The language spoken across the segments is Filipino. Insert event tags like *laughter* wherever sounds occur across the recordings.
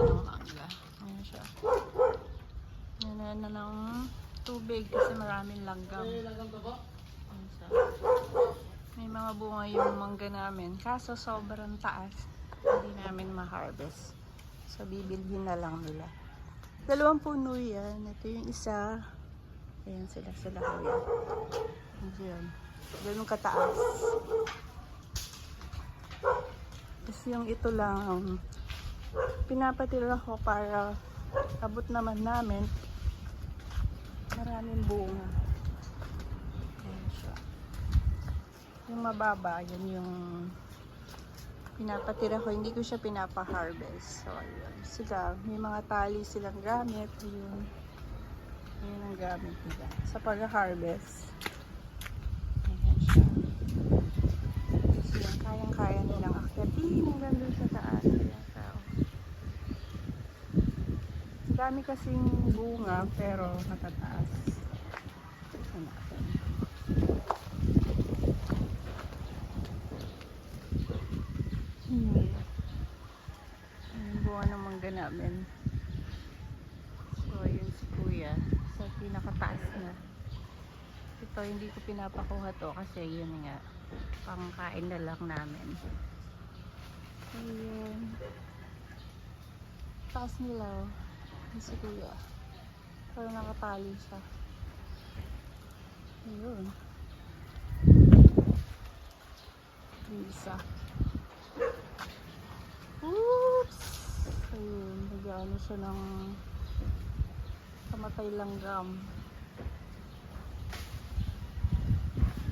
natin ang mangga. Ayan siya. Yan na ng tubig kasi maraming langgam. Ayan siya. May mga bunga yung mangga namin. Kaso sobrang taas. Hindi namin ma-harvest. So, bibilhin na lang nila. Dalawang puno yan. Ito yung isa. Ayan sila sila kuya. Ayan. Ganun kataas. Tapos yung ito lang, pinapatira ko para abot naman namin. Maraming bunga. Ayan. Yung mababa, yan yung pinapatira ko. Hindi ko siya pinapa-harvest. So, ayun. Sila, may mga tali silang gamit. Ayun. Ayun ang gamit nila. Sa pag-harvest. Siya. So, yan, kayang-kaya nilang akyatin hanggang doon sa taas. Ayan siya. oh. Ang dami kasing bunga, pero matataas. Hmm. Yung buwan ng mangga namin. So, ayun si kuya. Sa pinakataas na. Ito, hindi ko pinapakuha to kasi yun nga, pangkain na lang namin. Ayun. Taas nila, oh. Si kuya. Pero nakatali siya. Ayun. Yung isa. Oops! Ayun, nag-ano siya ng kamatay langgam.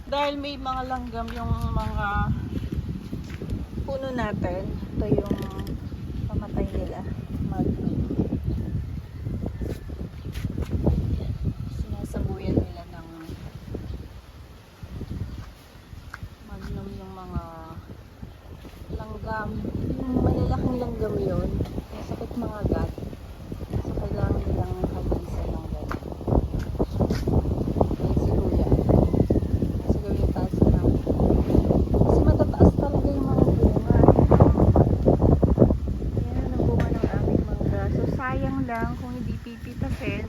Dahil may mga langgam yung mga puno natin. Ito yung kamatay nila. Magnum. Sinasabuyan nila ng magnum yung mga langgam. Yung malalaking langgam yun. Masakit mga gat. So, kailangan nilang hagisan ng gano'n. Yan si Kuya. Kasi gawin taas na. Kasi matataas talaga yung mga bunga. Yan ang bunga ng aming mangga. So, sayang lang kung hindi pipitasin.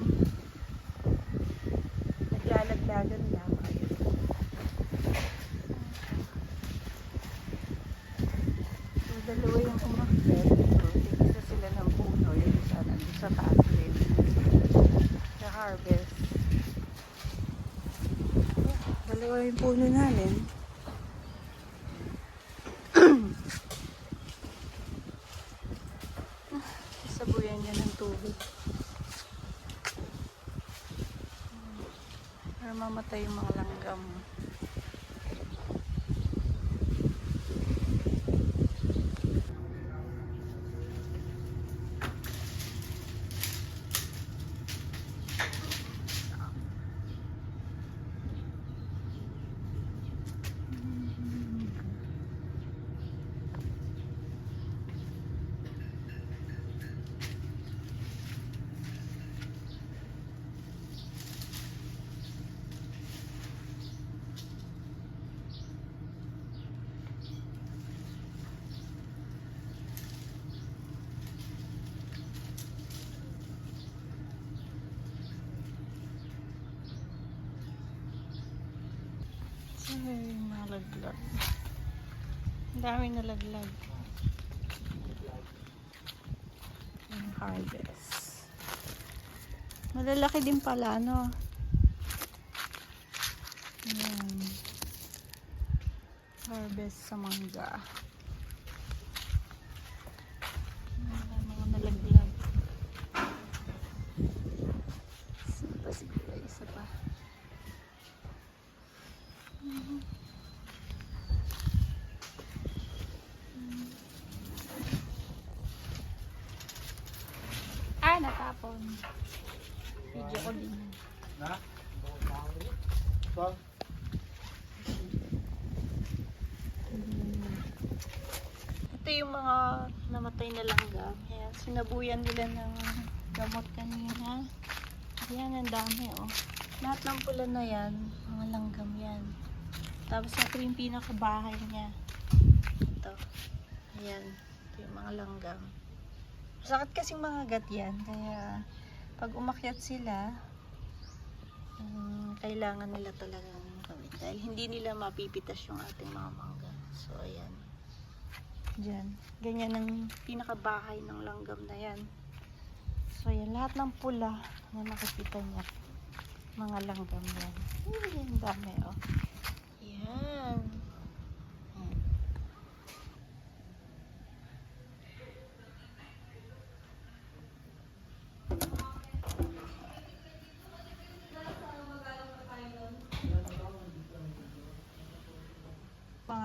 Naglalagdagan lang. Ayun. So, dalawa yung umakyat. So, tigisa sila ng puno. Yung isa nandun sa taas rin. Sa harvest. Dalawa yung puno namin. *clears throat* Sabuyan niya ng tubig. Para mamatay yung mga langgam. Ay, nalaglag. Ang dami nalaglag. Yung harvest. Malalaki din pala, no? Ayan. Harvest sa mangga. Ayan, mga nalaglag. Isa pa siguro, isa pa. Ah, natapon. Video ko din. Na? So, Ito yung mga namatay na langgam. Ayan, sinabuyan nila ng gamot kanina. Ayan, ang dami oh. Lahat ng pula na yan, mga langgam yan. Tapos ito yung pinakabahay niya. Ito. Ayan. Ito yung mga langgam. Sakit kasing mga gat yan. Kaya pag umakyat sila, um, kailangan nila talagang gawin. Dahil hindi nila mapipitas yung ating mga mangga. So, ayan. Diyan. Ganyan ang pinakabahay ng langgam na yan. So, yan. Lahat ng pula na nakikita niya. Mga langgam yan. Ang dami, oh. Yan. Hmm.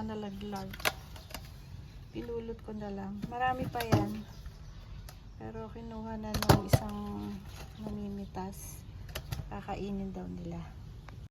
Mga nalaglag. Pinulot ko na lang. Marami pa yan. Pero kinuha na nung isang namimitas. Kakainin daw nila.